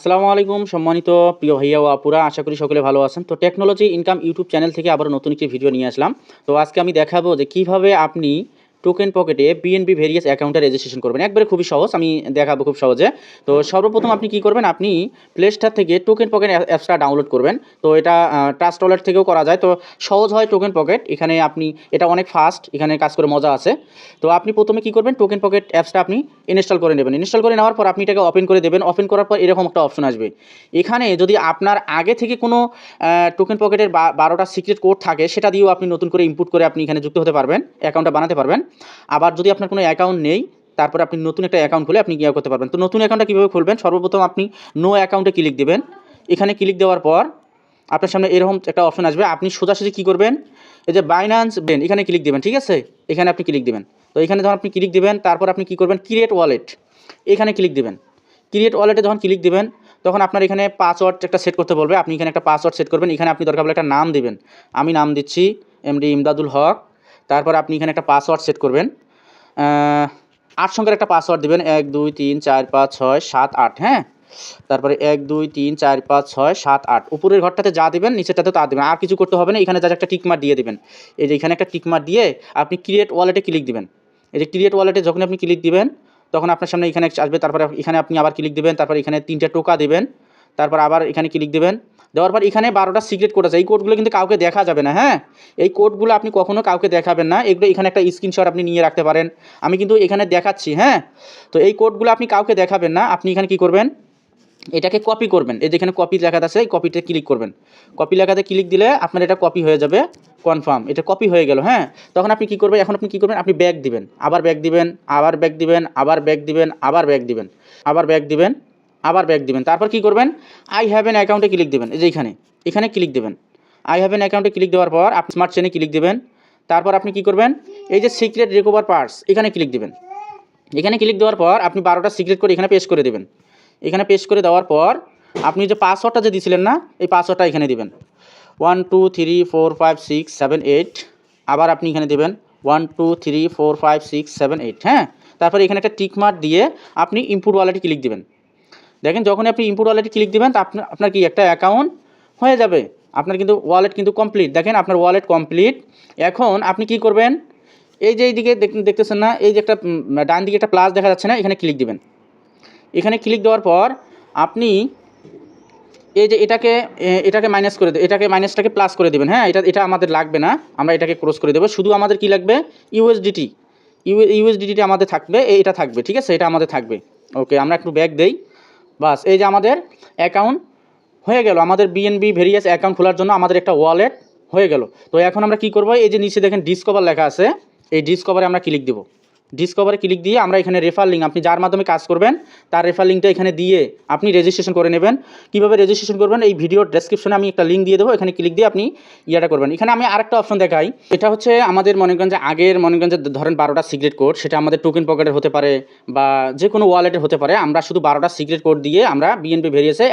আসসালামু আলাইকুম সম্মানিত প্রিয় ভাইয়া ও আপুরা, আশা করি সকলে ভালো আছেন। তো টেকনোলজি ইনকাম ইউটিউব চ্যানেল থেকে আবার নতুন একটি ভিডিও নিয়ে আসলাম। তো আজকে আমি দেখাবো যে কীভাবে আপনি টোকেন পকেটে বিএনবি ভেরিয়াস অ্যাকাউন্টে রেজিস্ট্রেশন করবেন। একবারে খুবই সহজ, আমি দেখাবো খুব সহজে। তো সর্বপ্রথম আপনি কি করবেন, আপনি প্লে স্টোর থেকে টোকেন পকেট অ্যাপসটা ডাউনলোড করবেন। তো এটা ট্রাস্ট ওয়ালেট থেকেও করা যায়। তো সহজ হয় টোকেন পকেট এখানে আপনি, এটা অনেক ফাস্ট এখানে কাজ করে মজা আছে। তো আপনি প্রথমে কি করবেন টোকেন পকেট অ্যাপসটা আপনি ইনস্টল করে নেবেন। ইনস্টল করে নেওয়ার পর আপনি এটাকে ওপেন করে দেবেন। ওপেন করার পর এরকম একটা অপশন আসবে। এখানে যদি আপনার আগে থেকে কোনো টোকেন পকেটের বারোটা সিক্রেট কোড থাকে, সেটা দিয়েও আপনি নতুন করে ইনপুট করে আপনি এখানে যুক্ত হতে পারবেন অ্যাকাউন্টটা বানাতে পারবেন। আবার যদি আপনার কোনো অ্যাকাউন্ট নেই, তারপরে আপনি নতুন একটা অ্যাকাউন্ট খুলে আপনি ইয়ে করতে পারবেন। তো নতুন অ্যাকাউন্টটা কীভাবে খুলবেন? সর্বপ্রথম আপনি নো অ্যাকাউন্টে ক্লিক দেবেন। এখানে ক্লিক দেওয়ার পর আপনার সামনে এরকম একটা অপশন আসবে। আপনি সোজাসুজি কী করবেন? এই যে বাইন্যান্স বেন এখানে ক্লিক দেবেন, ঠিক আছে? এখানে আপনি ক্লিক দেবেন। তো এখানে যখন আপনি ক্লিক দেবেন, তারপর আপনি কী করবেন? ক্রিয়েট ওয়ালেট এখানে ক্লিক দেবেন। ক্রিয়েট ওয়ালেটে যখন ক্লিক দেবেন, তখন আপনার এখানে পাসওয়ার্ড একটা সেট করতে বলবে। আপনি এখানে একটা পাসওয়ার্ড সেট করবেন। এখানে আপনি দরকার হলে একটা নাম দেবেন। আমি নাম দিচ্ছি এমডি ইমদাদুল হক তারপর আপনি এখানে একটা পাসওয়ার্ড সেট করবেন। আট সংখ্যার একটা পাসওয়ার্ড দেবেন। এক, দুই, তিন, চার, পাঁচ, ছয়, সাত, আট হ্যাঁ? তারপরে এক, দুই, তিন, চার, পাঁচ, ছয়, সাত, আট। উপরের ঘরটাতে যা দেবেন নিচেরটাতে তা দেবেন। আর কিছু করতে হবে না, এখানে যা একটা টিকমার দিয়ে দেবেন। এই যে এখানে একটা টিকমার দিয়ে আপনি ক্রিয়েট ওয়ালেটে ক্লিক দিবেন। এই যে ক্রিয়েট ওয়ালেটে যখন আপনি ক্লিক দিবেন, তখন আপনার সামনে এখানে আসবে, তারপরে এখানে আপনি আবার ক্লিক দিবেন, তারপর এখানে তিনটে টোকা দিবেন, তারপর আবার এখানে ক্লিক দিবেন। দেওয়ার পর এখানে বারোটা সিক্রেট কোড আছে। এই কোডগুলো কিন্তু কাউকে দেখা যাবে না হ্যাঁ? এই কোডগুলো আপনি কখনো কাউকে দেখাবেন না। এগুলো এখানে একটা স্ক্রিনশট আপনি নিয়ে রাখতে পারেন। আমি কিন্তু এখানে দেখাচ্ছি হ্যাঁ? তো এই কোডগুলো আপনি কাউকে দেখাবেন না। আপনি এখানে কি করবেন? এটাকে কপি করবেন। এই যেখানে কপি লেখাতে আছে, এই কপিতে ক্লিক করবেন। কপি লেখাতে ক্লিক দিলে আপনার এটা কপি হয়ে যাবে। কনফার্ম এটা কপি হয়ে গেল হ্যাঁ? তখন আপনি কি করবেন? এখন আপনি কি করবেন? আপনি ব্যাগ দিবেন। আবার ব্যাগ দিবেন, আবার ব্যাগ দিবেন, আবার ব্যাগ দিবেন, আবার ব্যাগ দিবেন, আবার ব্যাগ দিবেন। আবার ব্যাক দিবেন। তারপর কি করবেন? আই হ্যাভ এন অ্যাকাউন্টে ক্লিক দেবেন। এই যে এখানে। এখানে ক্লিক দেবেন। আই হ্যাভ এন অ্যাকাউন্টে ক্লিক দেওয়ার পর আপনি স্মার্ট চেনে ক্লিক দেবেন। তারপর আপনি কি করবেন? এই যে সিক্রেট রিকভার পার্টস এখানে ক্লিক দেবেন। এখানে ক্লিক দেওয়ার পর আপনি বারোটা সিক্রেট করে এখানে পেস্ট করে দেবেন। এখানে পেস্ট করে দেওয়ার পর আপনি যে পাসওয়ার্ডটা যে দিয়েছিলেন না, এই পাসওয়ার্ডটা এখানে দেবেন। One two three four five six seven eight আবার আপনি এখানে দেবেন one two three four five six seven eight হ্যাঁ? তারপরে এখানে একটা টিক মার্ক দিয়ে আপনি ইনপুট ওয়ালেটে ক্লিক দেবেন। দেখেন যখনই আপনি ইনপুট ওয়ালেটে ক্লিক দেবেন আপনার আপনার কি একটা অ্যাকাউন্ট হয়ে যাবে। আপনার কিন্তু ওয়ালেট কিন্তু কমপ্লিট দেখেন আপনার ওয়ালেট কমপ্লিট এখন আপনি কি করবেন? এই যে এইদিকে দেখ- দেখতেছেন না, এই যে একটা ডান দিকে একটা প্লাস দেখা যাচ্ছে না, এখানে ক্লিক দিবেন। এখানে ক্লিক দেওয়ার পর আপনি এই যে এটাকে এটাকে মাইনাস করে এটাকে মাইনাসটাকে প্লাস করে দেবেন। হ্যাঁ এটা এটা আমাদের লাগবে না। আমরা এটাকে ক্রস করে দেবো। শুধু আমাদের কি লাগবে? ইউএসডিটি ইউ ইউএসডিটি আমাদের থাকবে এটা থাকবে, ঠিক আছে? এটা আমাদের থাকবে। ওকে আমরা একটু ব্যাক দেই। বাস, এই যে আমাদের অ্যাকাউন্ট হয়ে গেল। আমাদের বিএনবি ভেরিয়াস অ্যাকাউন্ট খোলার জন্য আমাদের একটা ওয়ালেট হয়ে গেল। তো এখন আমরা কি করব? এই যে নিচে দেখেন ডিসকভার লেখা আছে। এই ডিসকভারে আমরা ক্লিক দেবো। ডিসকভারে ক্লিক দিয়ে আমরা এখানে রেফার লিঙ্ক আপনি যার মাধ্যমে কাজ করবেন, তার রেফার লিঙ্কটা এখানে দিয়ে আপনি রেজিস্ট্রেশন করে নেবেন। কীভাবে রেজিস্ট্রেশন করবেন? এই ভিডিওর ডেসক্রিপশনে আমি একটা লিঙ্ক দিয়ে দেবো, এখানে ক্লিক দিয়ে আপনি ইয়েটা করবেন। এখানে আমি আরেকটা অপশন দেখাই। এটা হচ্ছে আমাদের মনে যে আগের, মনে যে ধরেন বারোটা সিক্রেট কোড সেটা আমাদের টোকেন পকেটের হতে পারে বা যে কোনো ওয়ালেটের হতে পারে, আমরা শুধু বারোটা সিক্রেট কোড দিয়ে আমরা বিএনপি ভেরিয়েছে